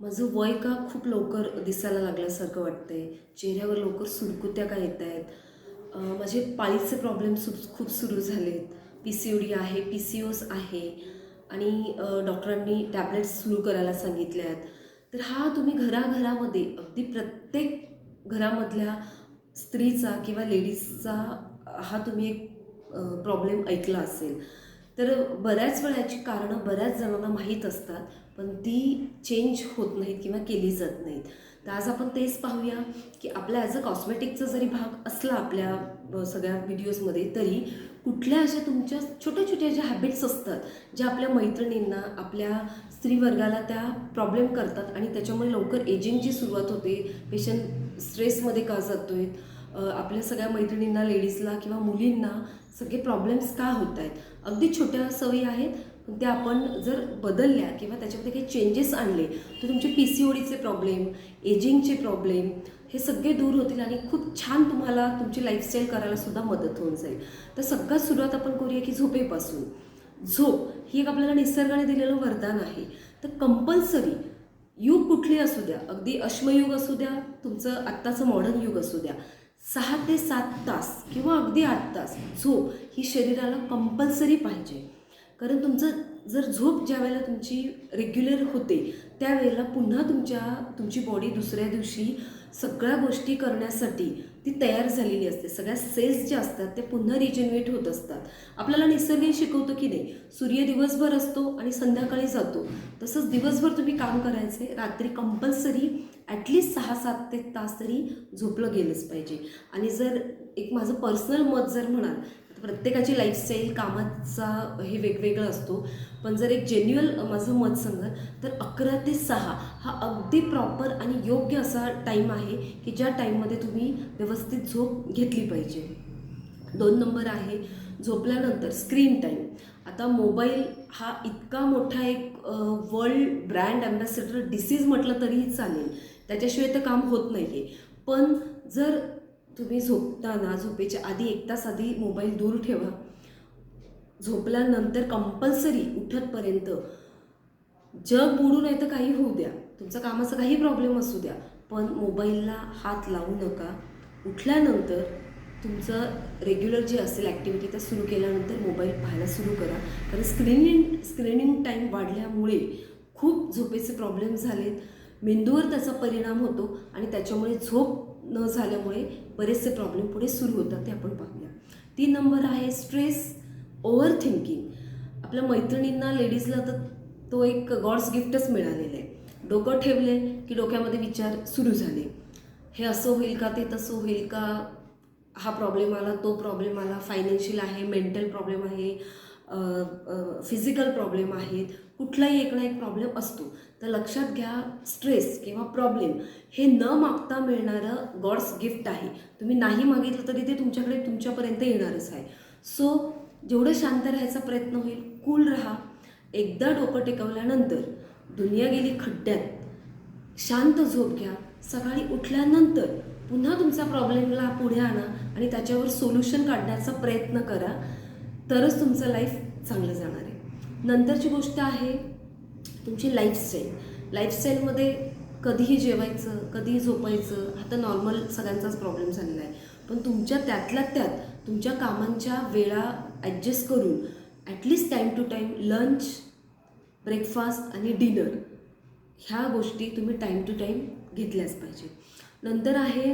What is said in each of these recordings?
माझं वय का खूप लवकर दिसायला लागल्यासारखं वाटतंय. चेहऱ्यावर लवकर सुरकुत्या का येत आहेत? माझे पाळीचे प्रॉब्लेम सु खूप सुरू झालेत. पी सी ओ डी आहे पी सी ओस आहे आणि डॉक्टरांनी टॅबलेट्स सुरू करायला सांगितल्या आहेत तर हा तुम्ही घराघरामध्ये अगदी प्रत्येक घरामधल्या स्त्रीचा किंवा लेडीजचा हा तुम्ही एक प्रॉब्लेम ऐकला असेल. तर बऱ्याच वेळा याची कारणं बऱ्याच जणांना माहीत असतात. पण ती चेंज होत नाहीत किंवा केली जात नाहीत. तर आज आपण तेच पाहूया की आपला ॲज अ कॉस्मेटिकचा जरी भाग असला आपल्या सगळ्या व्हिडिओजमध्ये तरी कुठल्या अशा तुमच्या छोट्या छोट्या ज्या हॅबिट्स असतात ज्या आपल्या मैत्रिणींना आपल्या स्त्रीवर्गाला त्या प्रॉब्लेम करतात आणि त्याच्यामुळे लवकर एजिंगची सुरुवात होते पेशंट स्ट्रेसमध्ये का जातो आहे आपल्या सगळ्या मैत्रिणींना लेडीजला किंवा मुलींना सगळे प्रॉब्लेम्स का होत आहेत? अगदी छोट्या सवयी आहेत पण त्या आपण जर बदलल्या किंवा त्याच्यामध्ये काही चेंजेस आणले तर तुमचे पी सी ओडीचे प्रॉब्लेम एजिंगचे प्रॉब्लेम हे सगळे दूर होतील आणि खूप छान तुम्हाला तुमची लाईफस्टाईल करायला सुद्धा मदत होऊन जाईल. तर सगळ्यात सुरुवात आपण करूया की झोपेपासून. झोप ही एक आपल्याला निसर्गाने दिलेलं वरदान आहे. तर कंपल्सरी युग कुठली असू द्या अगदी अश्मयुग असू द्या तुमचं आत्ताचं मॉडर्न युग असू द्या. सहा ते सात तास किंवा अगदी आठ तास झोप ही शरीराला कंपल्सरी पाहिजे. कारण तुमचं जर झोप ज्या वेळेला तुमची रेग्युलर होते त्यावेळेला पुन्हा तुमच्या तुमची बॉडी दुसऱ्या दिवशी सगळ्या गोष्टी करण्यासाठी ती तयार झालेली असते. सगळ्या सेल्स ज्या असतात ते पुन्हा रिजनरेट होत असतात. आपल्याला निसर्गही शिकवतो की नाही? सूर्य दिवसभर असतो आणि संध्याकाळी जातो. तसंच दिवसभर तुम्ही काम करायचे रात्री कंपल्सरी ॲटलिस्ट सहा सात ते तास तरी झोपलं गेलंच पाहिजे. आणि जर एक माझं पर्सनल मत जर म्हणाल प्रत्येकाची लाईफस्टाईल कामाचा हे वेगवेगळं असतो. पण जर एक जेन्युअल माझं मत सांगत तर अकरा ते सहा हा अगदी प्रॉपर आणि योग्य असा टाईम आहे की ज्या टाईममध्ये तुम्ही व्यवस्थित झोप घेतली पाहिजे. दोन नंबर आहे झोपल्यानंतर स्क्रीन टाईम आता मोबाईल हा इतका मोठा एक वर्ल्ड ब्रँड ॲम्बॅसेडर डिसीज म्हटलं तरीही चालेल. त्याच्याशिवाय तर काम होत नाही आहे पण जर तुम्ही झोपताना झोपेच्या आधी एक तास आधी मोबाईल दूर ठेवा. झोपल्यानंतर कंपल्सरी उठतपर्यंत जग बुडू नाही तर काही होऊ द्या. तुमचा कामाचा काही प्रॉब्लेम असू द्या. पण मोबाईलला हात लावू नका. उठल्यानंतर तुमचं रेग्युलर जे असेल ॲक्टिव्हिटी त्या सुरू केल्यानंतर मोबाईल पाहायला सुरू करा. कारण स्क्रीनिंग स्क्रीनिंग टाईम वाढल्यामुळे खूप झोपेचे प्रॉब्लेम झालेत. मेंदूवर त्याचा परिणाम होतो आणि त्याच्यामुळे झोप न झाल्यामुळे बरेचसे प्रॉब्लेम पुढे सुरू होतात ते आपण पाहूया. तीन नंबर आहे स्ट्रेस ओव्हर थिंकिंग आपल्या मैत्रिणींना लेडीजला तर तो एक गॉड्स गिफ्टच मिळालेला आहे. डोकं ठेवले की डोक्यामध्ये विचार सुरू झाले. हे असं होईल का ते तसं होईल का? हा प्रॉब्लेम आला तो प्रॉब्लेम आला फायनान्शियल आहे मेंटल प्रॉब्लेम आहे फिजिकल प्रॉब्लेम आहेत. कुठलाही एक ना एक प्रॉब्लेम असतो. तर लक्षात घ्या स्ट्रेस किंवा प्रॉब्लेम हे न मागता मिळणारं गॉड्स गिफ्ट आहे. तुम्ही नाही मागितलं तरी ते तुमच्याकडे तुमच्यापर्यंत येणारच आहे. सो जेवढं शांत राहायचा प्रयत्न होईल कूल राहा. एकदा डोकं टेकवल्यानंतर दुनिया गेली खड्ड्यात. शांत झोप घ्या. सकाळी उठल्यानंतर पुन्हा तुमचा प्रॉब्लेमला पुढे आणा आणि त्याच्यावर सोल्युशन काढण्याचा प्रयत्न करा. तरच तुमचं लाईफ चांगलं जाणार आहे. नंतरची गोष्ट आहे तुमची लाईफस्टाईल लाईफस्टाईलमध्ये कधीही जेवायचं कधीही झोपायचं हा तर नॉर्मल सगळ्यांचाच प्रॉब्लेम झालेला आहे. पण तुमच्या त्यातल्या त्यात तुमच्या कामांच्या वेळा ॲडजस्ट करून at least time to time lunch breakfast आणि डिनर ह्या गोष्टी तुम्ही टाईम टू टाईम घेतल्याच पाहिजे. नंतर आहे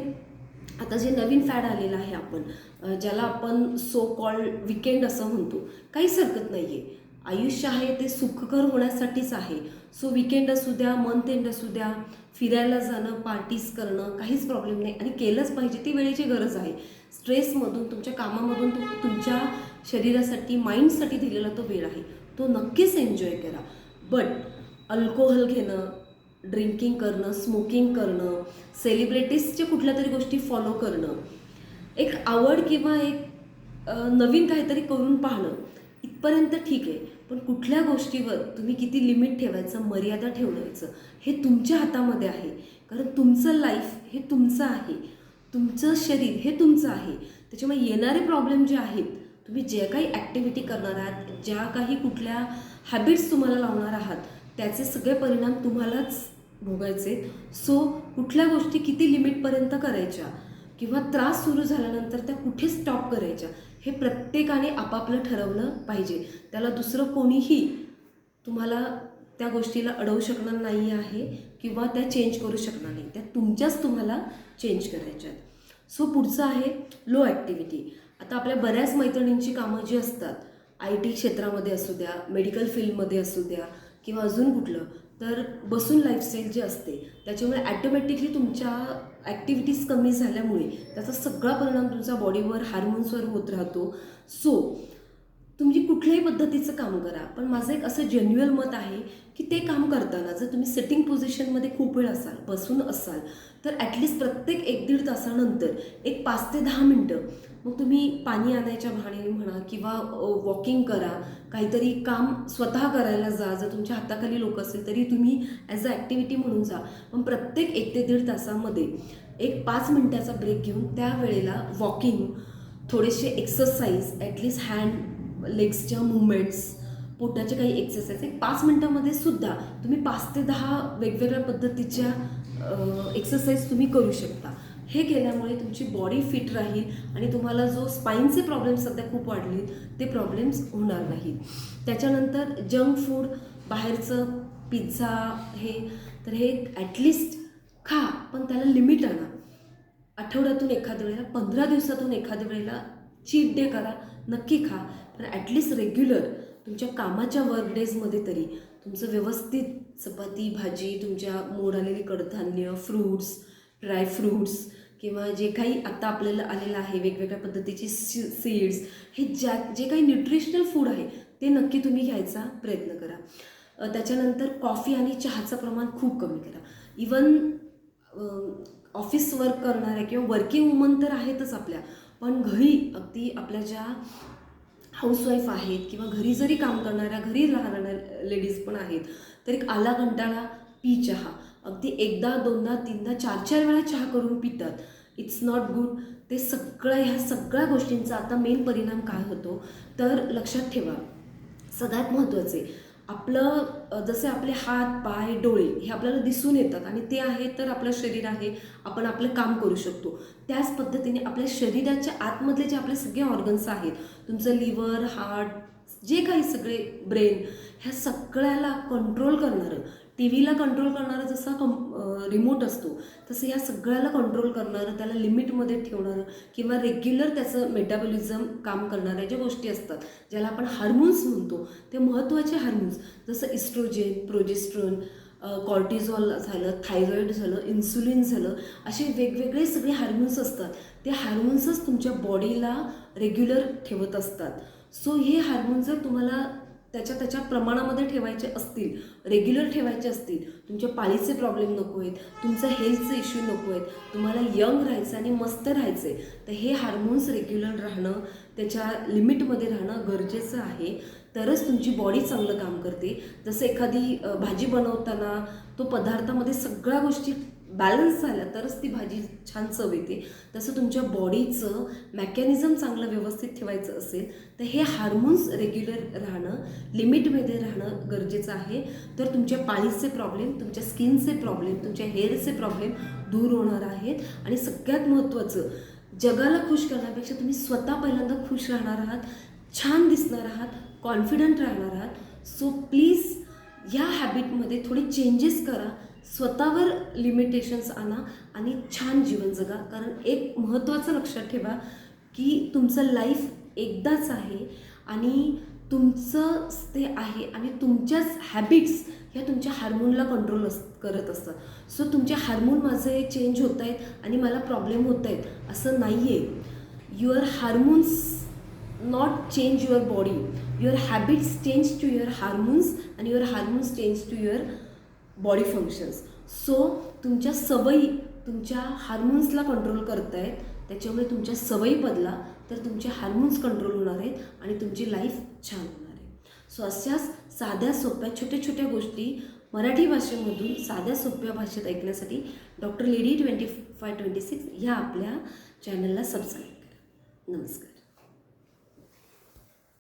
आता जे नवीन फॅड आलेलं आहे आपण ज्याला आपण सो कॉल्ड विकेंड असं म्हणतो काहीच हरकत नाही आहे आयुष्य आहे ते सुखकर होण्यासाठीच आहे. सो विकेंड असू द्या मंथ एंड असू द्या फिरायला जाणं पार्टीज करणं काहीच प्रॉब्लेम नाही. आणि केलंच पाहिजे ती वेळेची गरज आहे. स्ट्रेसमधून तुमच्या कामामधून तु तुमच्या शरीरासाठी माइंडसाठी दिलेला तो वेळ आहे. तो नक्कीच एन्जॉय करा. बट अल्कोहोल घेणं ड्रिंकिंग करणं स्मोकिंग करणं सेलिब्रिटीजच्या कुठल्या तरी गोष्टी फॉलो करणं एक आवड किंवा एक नवीन काहीतरी करून पाहणं इथपर्यंत ठीक आहे पण कुठल्या गोष्टीवर तुम्ही किती लिमिट ठेवायचं मर्यादा ठेवायचं हे तुमच्या हातामध्ये आहे. कारण तुमचं लाईफ हे तुमचं आहे. तुमचं शरीर हे तुमचं आहे. त्याच्यामुळे येणारे प्रॉब्लेम जे आहेत तुम्ही जे काही ॲक्टिव्हिटी करणार आहात ज्या काही कुठल्या हॅबिट्स तुम्हाला लावणार आहात त्याचे सगळे परिणाम तुम्हालाच भोगायचे सो कुठल्या गोष्टी किती लिमिटपर्यंत करायच्या किंवा त्रास सुरू झाल्यानंतर त्या कुठे स्टॉप करायच्या हे प्रत्येकाने आपापलं ठरवलं पाहिजे. त्याला दुसरं कोणीही तुम्हाला त्या गोष्टीला अडवू शकणार नाही आहे किंवा त्या चेंज करू शकणार नाही. त्या तुमच्याच तुम्हाला चेंज करायच्या आहेत. सो पुढचं आहे लो ॲक्टिव्हिटी आता आपल्या बऱ्याच मैत्रिणींची कामं जी असतात आय टी क्षेत्रामध्ये असू द्या मेडिकल फील्डमध्ये असू द्या किंवा अजून कुठलं तर बसून लाईफस्टाईल जी असते त्याच्यामुळे ॲटोमॅटिकली तुमच्या ॲक्टिव्हिटीज कमी झाल्यामुळे त्याचा सगळा परिणाम तुमचा बॉडीवर हार्मोन्सवर होत राहतो. सो तुम्ही कुठल्याही पद्धतीचं काम करा पण माझं एक असं जेन्युअल मत आहे की ते काम करताना जर तुम्ही सिटिंग पोझिशनमध्ये खूप वेळ असाल बसून असाल तर ॲटलिस्ट प्रत्येक एक दीड तासानंतर एक पाच ते दहा मिनटं मग तुम्ही पाणी आणायच्या बहाण्याने म्हणा किंवा वॉकिंग करा काहीतरी काम स्वतः करायला जा जर तुमच्या हाताखाली लोक असेल तरी तुम्ही ॲज अ ॲक्टिव्हिटी म्हणून जा. पण प्रत्येक एक ते दीड तासामध्ये एक पाच मिनटाचा ब्रेक घेऊन त्या वेळेला वॉकिंग थोडेसे एक्सरसाइज ॲटलिस्ट हँड लेग्सच्या मुवमेंट्स पोटाचे काही एक्सरसाइज एक पाच मिनटामध्ये सुद्धा तुम्ही पाच ते दहा वेगवेगळ्या पद्धतीच्या एक्सरसाइज तुम्ही करू शकता. हे केल्यामुळे तुमची बॉडी फिट राहील आणि तुम्हाला जो स्पाईनचे प्रॉब्लेम्स सध्या खूप वाढले ते प्रॉब्लेम्स होणार नाहीत. त्याच्यानंतर जंक फूड बाहेरचं पिझ्झा हे तर हे ॲटलिस्ट खा पण त्याला लिमिट आणा. आठवड्यातून एखाद्या वेळेला पंधरा दिवसातून एखाद्या वेळेला चीट डे करा नक्की खा. पण ॲटलिस्ट रेग्युलर तुमच्या कामाच्या वर्क डेजमध्ये तरी तुमचं व्यवस्थित चपाती भाजी तुमच्या मोड आलेली कडधान्य फ्रूट्स ड्राय फ्रूट्स किंवा जे काही आत्ता आपल्याला आलेलं आहे वेगवेगळ्या पद्धतीचे सी सीड्स हे ज्या जे काही न्यूट्रिशनल फूड आहे ते नक्की तुम्ही घ्यायचा प्रयत्न करा. त्याच्यानंतर कॉफी आणि चहाचं प्रमाण खूप कमी करा. इवन ऑफिस वर्क करणाऱ्या किंवा वर्किंग वुमन तर आहेतच आपल्या पण घरी अगदी आपल्या ज्या हाऊसवाईफ आहेत किंवा घरी जरी काम करणाऱ्या घरी राहणाऱ्या लेडीज पण आहेत तर एक आला कंटाळा पी चहा. अगदी एकदा दोनदा तीनदा चार चार वेळा चहा करून पितात. इट्स नॉट गुड ते सगळं ह्या सगळ्या गोष्टींचा आता मेन परिणाम काय होतो? तर लक्षात ठेवा. सगळ्यात महत्त्वाचे आपलं जसे आपले हात पाय डोळे हे आपल्याला दिसून येतात आणि ते आहे तर आपलं शरीर आहे आपण आपलं काम करू शकतो. त्याच पद्धतीने आपल्या शरीराच्या आतमधले जे आपले सगळे ऑर्गन्स आहेत तुमचं लिव्हर हार्ट जे काही सगळे ब्रेन ह्या सगळ्याला कंट्रोल करणारं टी व्हीला कंट्रोल करणारं जसा कम रिमोट असतो तसं या सगळ्याला कंट्रोल करणारं त्याला लिमिटमध्ये ठेवणारं किंवा रेग्युलर त्याचं मेटाबॉलिझम काम करणाऱ्या ज्या गोष्टी असतात ज्याला आपण हार्मोन्स म्हणतो ते महत्त्वाचे हार्मोन्स जसं इस्ट्रोजेन प्रोजेस्ट्रॉन कॉर्टिझॉल झालं थायरॉईड झालं इन्सुलिन झालं असे वेगवेगळे सगळे हार्मोन्स असतात. ते हार्मोन्सच तुमच्या बॉडीला रेग्युलर ठेवत असतात. सो हे हार्मोन्स जर तुम्हाला त्याच्या त्याच्या प्रमाणामध्ये ठेवायचे असतील रेग्युलर ठेवायचे असतील तुमच्या पाळीचे प्रॉब्लेम नको आहेत तुमचं हेल्थचे इश्यू नको आहेत तुम्हाला यंग राहायचं आणि मस्त राहायचे तर हे हार्मोन्स रेग्युलर राहणं त्याच्या लिमिटमध्ये राहणं गरजेचं आहे. तरच तुमची बॉडी चांगलं काम करते. जसं एखादी भाजी बनवताना तो पदार्थामध्ये सगळ्या गोष्टी बॅलन्स झाला तरच ती भाजी छान चव येते. तसं तुमच्या बॉडीचं मॅकॅनिझम चांगलं व्यवस्थित ठेवायचं असेल तर हे हार्मोन्स रेग्युलर राहणं लिमिटमध्ये राहणं गरजेचं आहे. तर तुमच्या पाळीचे प्रॉब्लेम तुमच्या स्किनचे प्रॉब्लेम तुमच्या हेअरचे प्रॉब्लेम दूर होणार आहेत. आणि सगळ्यात महत्त्वाचं जगाला खुश करण्यापेक्षा तुम्ही स्वतः पहिल्यांदा खुश राहणार आहात छान दिसणार आहात कॉन्फिडंट राहणार आहात. सो प्लीज ह्या हॅबिटमध्ये थोडे चेंजेस करा. स्वतःवर लिमिटेशन्स आणा आणि छान जीवन जगा. कारण एक महत्त्वाचं लक्षात ठेवा की तुमचं लाईफ एकदाच आहे आणि तुमचं ते आहे आणि तुमच्याच हॅबिट्स ह्या तुमच्या हार्मोनला कंट्रोल अस करत असतात सो तुमचे हार्मोन माझे चेंज होत आहेत आणि मला प्रॉब्लेम होत आहेत असं नाही आहे your hormones not change your body your habits change to your hormones आणि your hormones change to your body functions so तुमच्या सवयी तुमच्या हार्मोन्सला कंट्रोल करतायत त्याच्यामुळे तुमच्या सवयी बदला तर तुमचे हार्मोन्स कंट्रोल होणार आहेत आणि तुमची लाईफ छान होणार आहे. सो अशाच साध्या सोप्या छोट्या छोट्या गोष्टी मराठी भाषेमधून साध्या सोप्या भाषेत ऐकण्यासाठी doctor lady twenty five twenty six ह्या आपल्या चॅनलला सबस्क्राईब करा. नमस्कार.